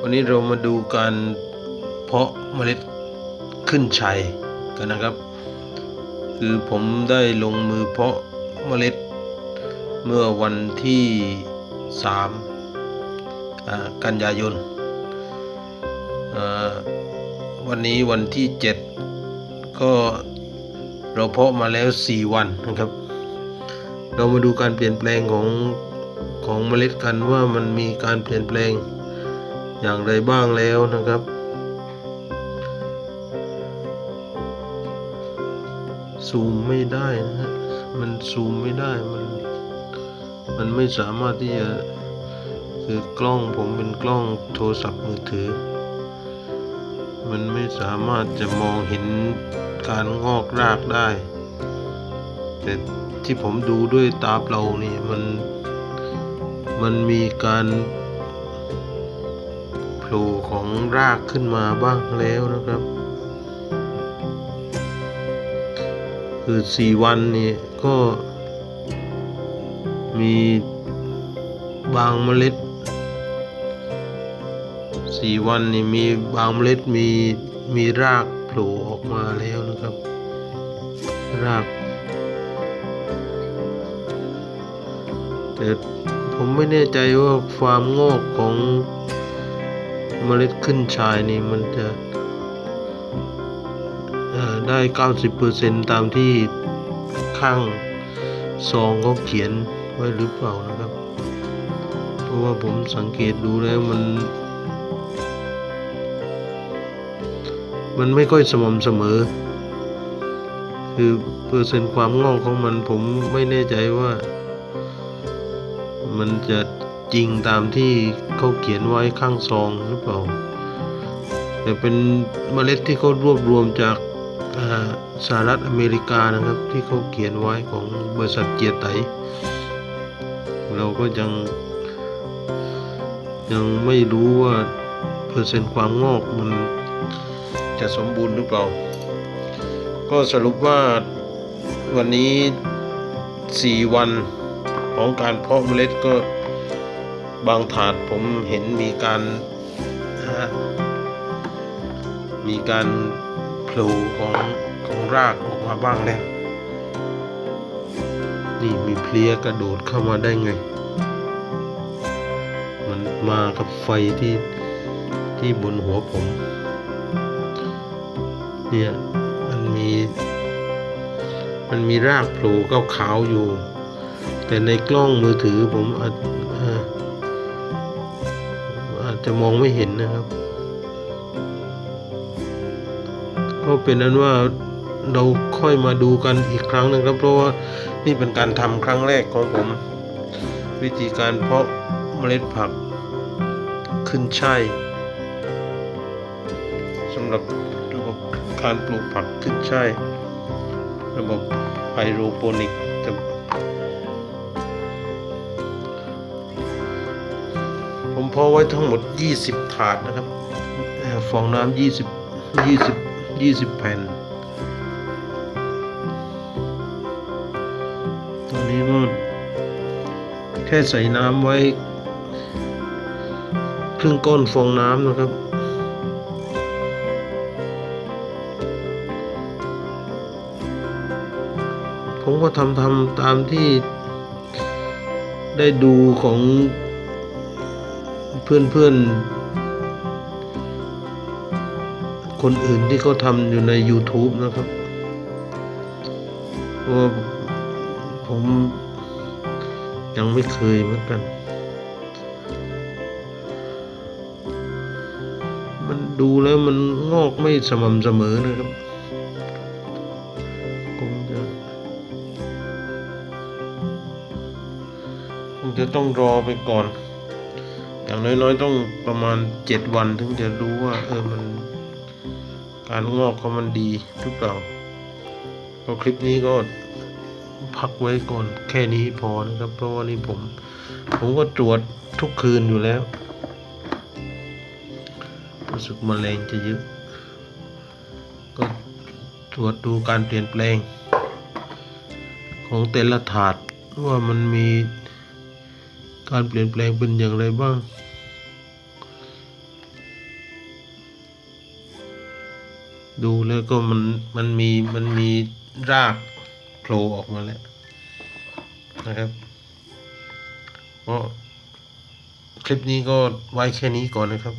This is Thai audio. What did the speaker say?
วันนี้เรามาดูการเพาะเมล็ดขึ้นชัยกันนะครับ คือผมได้ลงมือเพาะเมล็ดเมื่อวันที่ 3 กันยายน วันนี้วันที่ 7 ก็เราเพาะมาแล้ว 4 วันนะครับ เรามาดูการเปลี่ยนแปลงของของเมล็ดกันว่ามันมีการเปลี่ยนแปลง อย่างไรบ้างแล้วนะครับ ซูมไม่ได้นะฮะมันซูมไม่ได้มันมันไม่สามารถที่จะคือกล้องผมเป็นกล้องโทรศัพท์มือถือ มันไม่สามารถจะมองเห็นการงอกรากได้ แต่ที่ผมดูด้วยตาเปล่านี่มันมันมีการ ผล่ของรากขึ้นมาบ้างแล้วนะครับ คือสี่วันนี่ก็มีบางเมล็ดสี่วันนี่มีบางเมล็ดมีมีรากโผล่ออกมาแล้วนะครับ รากแต่ผมไม่แน่ใจว่าความงอกของ เมล็ดขึ้นชายนี่มันจะเอ่อได้ 90%ตามที่ข้างซองเขาเขียนไว้หรือเปล่านะครับ เพราะว่าผมสังเกตดูแล้วมัน มันไม่ค่อยสม่ำเสมอ คือเปอร์เซ็นต์ความงอกของมันผมไม่แน่ใจว่า มันจะ จริงตามที่เขาเขียนไว้ข้างซองหรือเปล่า แต่เป็นเมล็ดที่เขารวบรวมจากสหรัฐอเมริกานะครับที่เขาเขียนไว้ของบริษัทเกียรไต เราก็ยังยังไม่รู้ว่าเปอร์เซ็นต์ความงอกมันจะสมบูรณ์หรือเปล่า ก็สรุปว่าวันนี้ 4 วันของการเพาะเมล็ดก็ บางถาดผมเห็นมีการมีการโผล่ของของรากออกมาบ้างแล้ว นี่มีเพลียกระโดดเข้ามาได้ไง มันมากับไฟที่ที่บนหัวผม เนี่ยมันมี มันมีรากโผล่ขาวๆอยู่ แต่ในกล้องมือถือผมอาจเอ่ออา จะมองไม่เห็นนะครับ ก็เป็นนั้นว่าเราค่อยมาดูกันอีกครั้งหนึ่งครับ เพราะว่านี่เป็นการทำครั้งแรกของผม วิธีการเพาะเมล็ดผักขึ้นช่ายสำหรับระบบการปลูกผักขึ้นช่ายระบบไฮโดรโปนิกจ เพาะไว้ทั้งหมด 20 ถาดนะครับฟองน้ำ20 20 20 แผ่นตอนนี้ก็แค่ใส่น้ำไว้ ครึ่งก้นฟองน้ำนะครับผมก็ทำทำตามที่ได้ดูของ เพื่อนๆ คนอื่นที่เขาทำอยู่ใน YouTube นะครับว่าผมยังไม่เคยเหมือนกัน มันดูแล้วมันงอกไม่สม่ำเสมอนะครับคงจะคงจะต้องรอไปก่อน อย่างน้อยๆ ต้องประมาณเจ็ดวันถึงจะรู้ว่า เออมันการงอกเของมันดีหรือเปล่าก็คลิปนี้ก็พักไว้ก่อนแค่นี้พอนะครับ เพราะว่านี่ผม ผมก็ตรวจทุกคืนอยู่แล้วรู้สึกมแมลงจะเยอะก็ตรวจดูการเปลี่ยนแปลง ของแต่ละถาดว่ามันมี การเปลี่ยนแปลงเป็นอย่างไรบ้างดูแล้วก็มันมันมีมันมีรากโผล่ออกมาแล้วนะครับเพราะคลิปนี้ก็ไว้แค่นี้ก่อนนะครับ